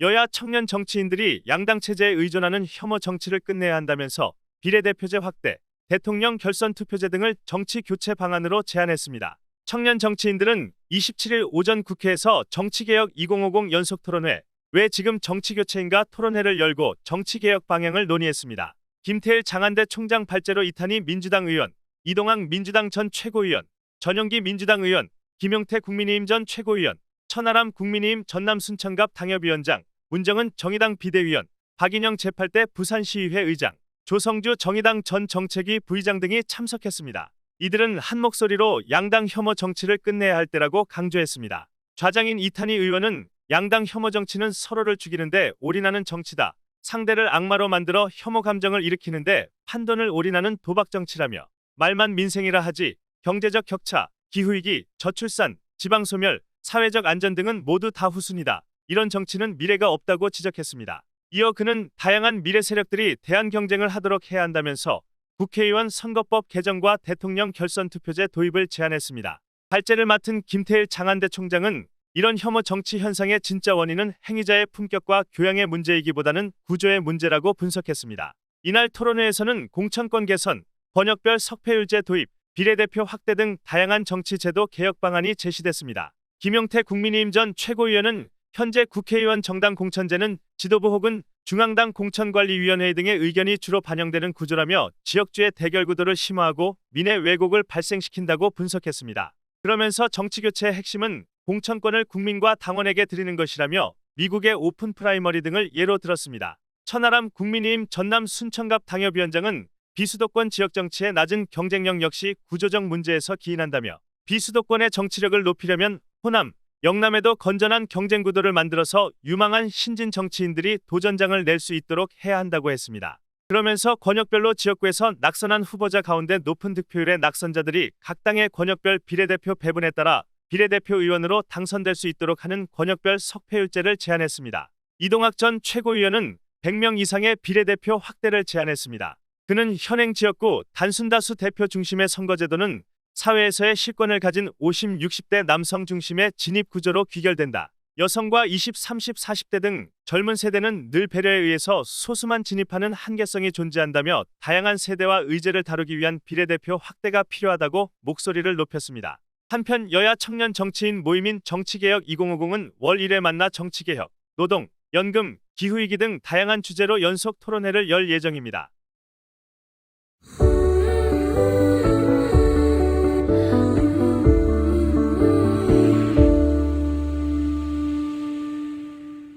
여야 청년 정치인들이 양당 체제에 의존하는 혐오 정치를 끝내야 한다면서 비례대표제 확대, 대통령 결선 투표제 등을 정치 교체 방안으로 제안했습니다. 청년 정치인들은 27일 오전 국회에서 정치개혁 2050 연속 토론회, 왜 지금 정치교체인가 토론회를 열고 정치개혁 방향을 논의했습니다. 김태일 장안대 총장 발제로 이탄희 민주당 의원, 이동학 민주당 전 최고위원, 전영기 민주당 의원, 김용태 국민의힘 전 최고위원, 천하람 국민의힘 전남 순천갑 당협위원장, 문정은 정의당 비대위원, 박인영 제8대 부산시의회 의장, 조성주 정의당 전 정책위 부의장 등이 참석했습니다. 이들은 한 목소리로 양당 혐오 정치를 끝내야 할 때라고 강조했습니다. 좌장인 이탄희 의원은 양당 혐오 정치는 서로를 죽이는데 올인하는 정치다. 상대를 악마로 만들어 혐오 감정을 일으키는데 판돈을 올인하는 도박 정치라며 말만 민생이라 하지 경제적 격차, 기후위기, 저출산, 지방소멸, 사회적 안전 등은 모두 다 후순이다. 이런 정치는 미래가 없다고 지적했습니다. 이어 그는 다양한 미래 세력들이 대안 경쟁을 하도록 해야 한다면서 국회의원 선거법 개정과 대통령 결선 투표제 도입을 제안했습니다. 발제를 맡은 김태일 장안대 총장은 이런 혐오 정치 현상의 진짜 원인은 행위자의 품격과 교양의 문제이기보다는 구조의 문제라고 분석했습니다. 이날 토론회에서는 공천권 개선, 번역별 석패율제 도입, 비례대표 확대 등 다양한 정치 제도 개혁 방안이 제시됐습니다. 김용태 국민의힘 전 최고위원은 현재 국회의원 정당 공천제는 지도부 혹은 중앙당 공천관리위원회 등의 의견이 주로 반영되는 구조라며 지역주의 대결 구도를 심화하고 민의 왜곡을 발생시킨다고 분석했습니다. 그러면서 정치교체의 핵심은 공천권을 국민과 당원에게 드리는 것이라며 미국의 오픈 프라이머리 등을 예로 들었습니다. 천하람 국민의힘 전남 순천갑 당협위원장은 비수도권 지역 정치의 낮은 경쟁력 역시 구조적 문제에서 기인한다며 비수도권의 정치력을 높이려면 호남, 영남에도 건전한 경쟁 구도를 만들어서 유망한 신진 정치인들이 도전장을 낼 수 있도록 해야 한다고 했습니다. 그러면서 권역별로 지역구에서 낙선한 후보자 가운데 높은 득표율의 낙선자들이 각 당의 권역별 비례대표 배분에 따라 비례대표 의원으로 당선될 수 있도록 하는 권역별 석패율제를 제안했습니다. 이동학 전 최고위원은 100명 이상의 비례대표 확대를 제안했습니다. 그는 현행 지역구 단순다수 대표 중심의 선거제도는 사회에서의 실권을 가진 50, 60대 남성 중심의 진입 구조로 귀결된다. 여성과 20, 30, 40대 등 젊은 세대는 늘 배려에 의해서 소수만 진입하는 한계성이 존재한다며 다양한 세대와 의제를 다루기 위한 비례대표 확대가 필요하다고 목소리를 높였습니다. 한편 여야 청년 정치인 모임인 정치개혁 2050은 월 1회 만나 정치개혁, 노동, 연금, 기후위기 등 다양한 주제로 연속 토론회를 열 예정입니다.